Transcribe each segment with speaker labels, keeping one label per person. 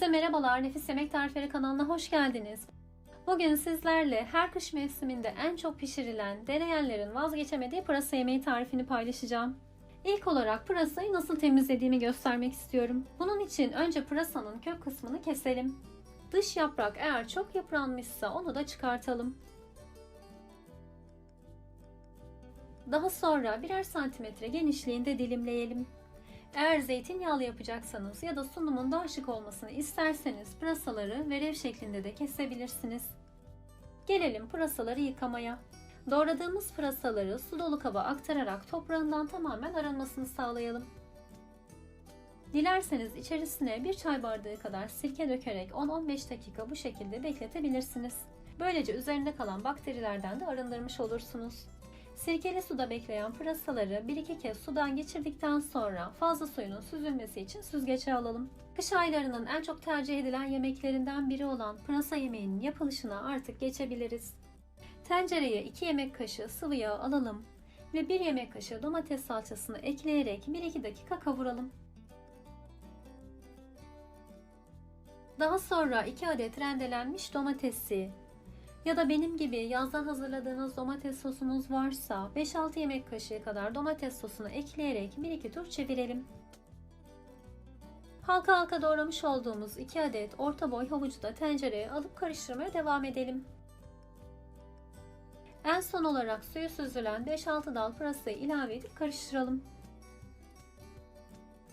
Speaker 1: Herkese merhabalar. Nefis Yemek Tarifleri kanalına hoş geldiniz. Bugün sizlerle her kış mevsiminde en çok pişirilen, deneyenlerin vazgeçemediği pırasa yemeği tarifini paylaşacağım. İlk olarak pırasayı nasıl temizlediğimi göstermek istiyorum. Bunun için önce pırasanın kök kısmını keselim. Dış yaprak eğer çok yıpranmışsa onu da çıkartalım. Daha sonra birer santimetre genişliğinde dilimleyelim. Eğer zeytinyağlı yapacaksanız ya da sunumun daha şık olmasını isterseniz pırasaları verev şeklinde de kesebilirsiniz. Gelelim pırasaları yıkamaya. Doğradığımız pırasaları su dolu kaba aktararak toprağından tamamen arınmasını sağlayalım. Dilerseniz içerisine bir çay bardağı kadar sirke dökerek 10-15 dakika bu şekilde bekletebilirsiniz. Böylece üzerinde kalan bakterilerden de arındırmış olursunuz. Sirkeli suda bekleyen pırasaları 1-2 kez sudan geçirdikten sonra fazla suyunun süzülmesi için süzgece alalım. Kış aylarının en çok tercih edilen yemeklerinden biri olan pırasa yemeğinin yapılışına artık geçebiliriz. Tencereye 2 yemek kaşığı sıvı yağ alalım ve 1 yemek kaşığı domates salçasını ekleyerek 1-2 dakika kavuralım. Daha sonra 2 adet rendelenmiş domatesi, ya da benim gibi yazdan hazırladığınız domates sosumuz varsa 5-6 yemek kaşığı kadar domates sosunu ekleyerek 1-2 tur çevirelim. Halka halka doğramış olduğumuz 2 adet orta boy havucu da tencereye alıp karıştırmaya devam edelim. En son olarak suyu süzülen 5-6 dal pırasayı ilave edip karıştıralım.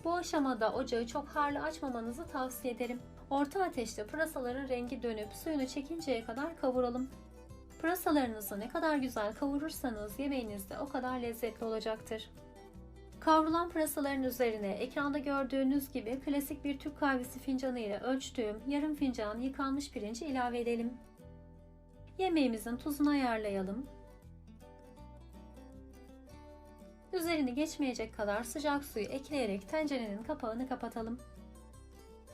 Speaker 1: Bu aşamada ocağı çok harlı açmamanızı tavsiye ederim. Orta ateşte pırasaların rengi dönüp suyunu çekinceye kadar kavuralım. Pırasalarınızı ne kadar güzel kavurursanız yemeğiniz de o kadar lezzetli olacaktır. Kavrulan pırasaların üzerine ekranda gördüğünüz gibi klasik bir Türk kahvesi fincanı ile ölçtüğüm yarım fincan yıkanmış pirinci ilave edelim. Yemeğimizin tuzunu ayarlayalım. Üzerini geçmeyecek kadar sıcak suyu ekleyerek tencerenin kapağını kapatalım.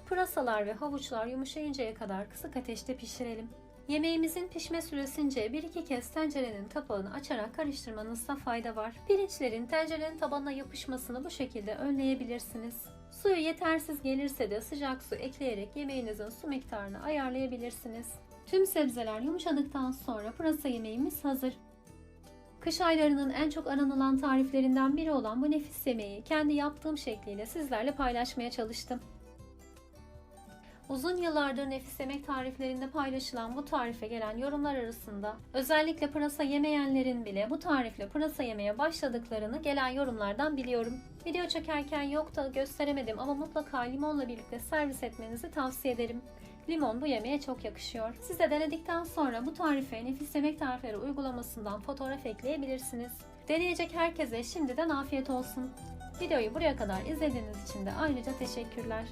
Speaker 1: Pırasalar ve havuçlar yumuşayıncaya kadar kısık ateşte pişirelim. Yemeğimizin pişme süresince bir iki kez tencerenin kapağını açarak karıştırmanızda fayda var. Pirinçlerin tencerenin tabanına yapışmasını bu şekilde önleyebilirsiniz. Suyu yetersiz gelirse de sıcak su ekleyerek yemeğinizin su miktarını ayarlayabilirsiniz. Tüm sebzeler yumuşadıktan sonra pırasa yemeğimiz hazır. Kış aylarının en çok aranılan tariflerinden biri olan bu nefis yemeği kendi yaptığım şekliyle sizlerle paylaşmaya çalıştım. Uzun yıllardır nefis yemek tariflerinde paylaşılan bu tarife gelen yorumlar arasında özellikle pırasa yemeyenlerin bile bu tarifle pırasa yemeye başladıklarını gelen yorumlardan biliyorum. Video çekerken yok da gösteremedim ama mutlaka limonla birlikte servis etmenizi tavsiye ederim. Limon bu yemeğe çok yakışıyor. Siz de denedikten sonra bu tarife nefis yemek tarifleri uygulamasından fotoğraf ekleyebilirsiniz. Deneyecek herkese şimdiden afiyet olsun. Videoyu buraya kadar izlediğiniz için de ayrıca teşekkürler.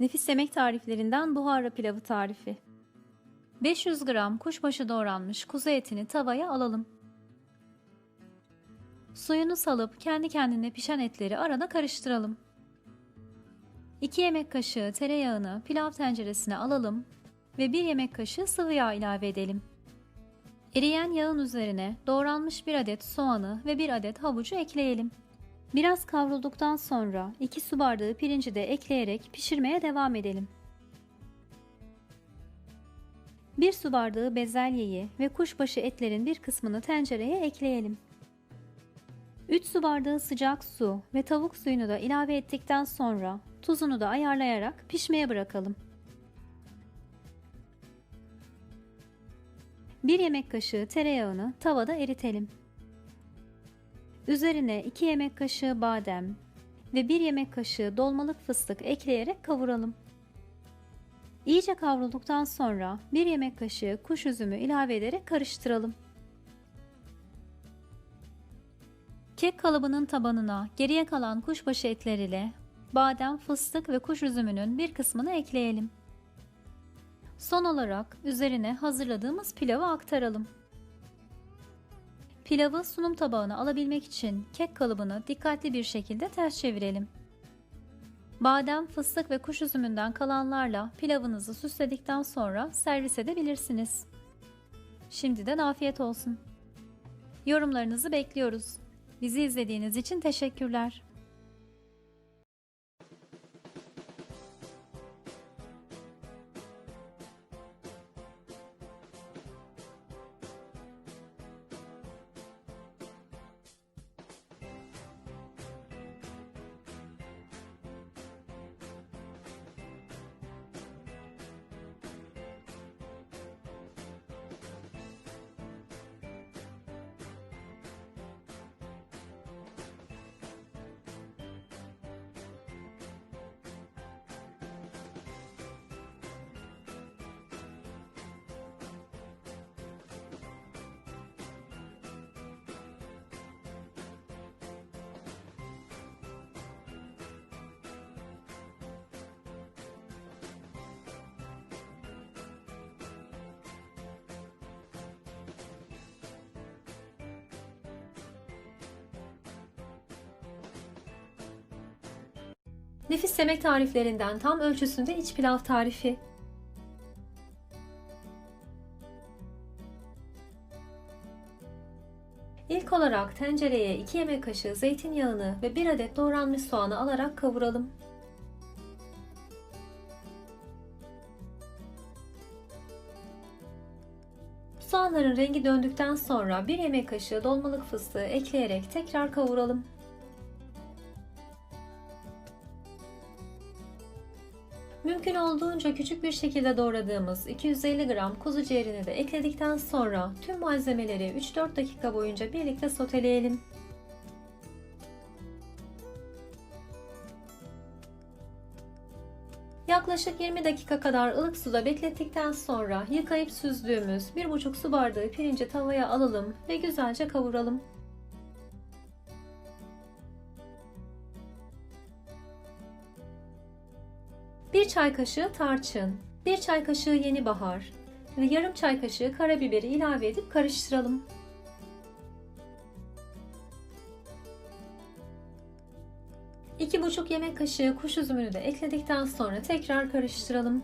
Speaker 1: Nefis yemek tariflerinden buhara pilavı tarifi. 500 gram kuşbaşı doğranmış kuzu etini tavaya alalım. Suyunu salıp kendi kendine pişen etleri arada karıştıralım. 2 yemek kaşığı tereyağını pilav tenceresine alalım ve 1 yemek kaşığı sıvı yağ ilave edelim. Eriyen yağın üzerine doğranmış 1 adet soğanı ve 1 adet havucu ekleyelim. Biraz kavrulduktan sonra 2 su bardağı pirinci de ekleyerek pişirmeye devam edelim. 1 su bardağı bezelyeyi ve kuşbaşı etlerin bir kısmını tencereye ekleyelim. 3 su bardağı sıcak su ve tavuk suyunu da ilave ettikten sonra tuzunu da ayarlayarak pişmeye bırakalım. 1 yemek kaşığı tereyağını tavada eritelim. Üzerine 2 yemek kaşığı badem ve 1 yemek kaşığı dolmalık fıstık ekleyerek kavuralım. İyice kavrulduktan sonra 1 yemek kaşığı kuş üzümü ilave ederek karıştıralım. Kek kalıbının tabanına geriye kalan kuşbaşı etleriyle badem, fıstık ve kuş üzümünün bir kısmını ekleyelim. Son olarak üzerine hazırladığımız pilavı aktaralım. Pilavı sunum tabağına alabilmek için kek kalıbını dikkatli bir şekilde ters çevirelim. Badem, fıstık ve kuş üzümünden kalanlarla pilavınızı süsledikten sonra servis edebilirsiniz. Şimdiden afiyet olsun. Yorumlarınızı bekliyoruz. Bizi izlediğiniz için teşekkürler. Nefis yemek tariflerinden tam ölçüsünde iç pilav tarifi. İlk olarak tencereye 2 yemek kaşığı zeytinyağını ve 1 adet doğranmış soğanı alarak kavuralım. Soğanların rengi döndükten sonra 1 yemek kaşığı dolmalık fıstığı ekleyerek tekrar kavuralım. Mümkün olduğunca küçük bir şekilde doğradığımız 250 gram kuzu ciğerini de ekledikten sonra tüm malzemeleri 3-4 dakika boyunca birlikte soteleyelim. Yaklaşık 20 dakika kadar ılık suda beklettikten sonra yıkayıp süzdüğümüz 1,5 su bardağı pirinci tavaya alalım ve güzelce kavuralım. 1 çay kaşığı tarçın, 1 çay kaşığı yeni bahar ve yarım çay kaşığı karabiberi ilave edip karıştıralım. İki buçuk yemek kaşığı kuş üzümünü de ekledikten sonra tekrar karıştıralım.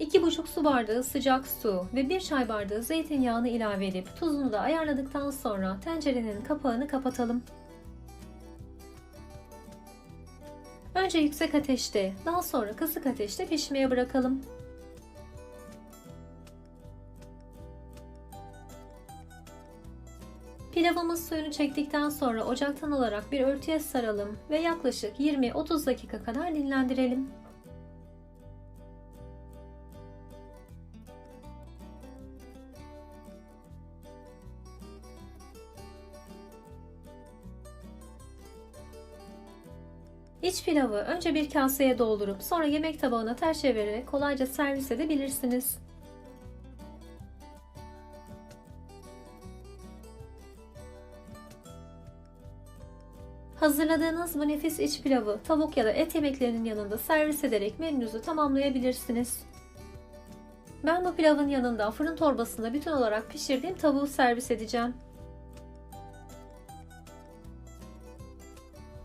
Speaker 1: 2,5 su bardağı sıcak su ve 1 çay bardağı zeytinyağını ilave edip tuzunu da ayarladıktan sonra tencerenin kapağını kapatalım. Önce yüksek ateşte, daha sonra kısık ateşte pişmeye bırakalım. Pilavımız suyunu çektikten sonra ocaktan alarak bir örtüye saralım ve yaklaşık 20-30 dakika kadar dinlendirelim. İç pilavı önce bir kaseye doldurup sonra yemek tabağına ters çevirerek kolayca servis edebilirsiniz. Hazırladığınız bu nefis iç pilavı tavuk ya da et yemeklerinin yanında servis ederek menünüzü tamamlayabilirsiniz. Ben bu pilavın yanında fırın torbasında bütün olarak pişirdiğim tavuğu servis edeceğim.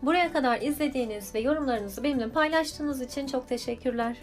Speaker 1: Buraya kadar izlediğiniz ve yorumlarınızı benimle paylaştığınız için çok teşekkürler.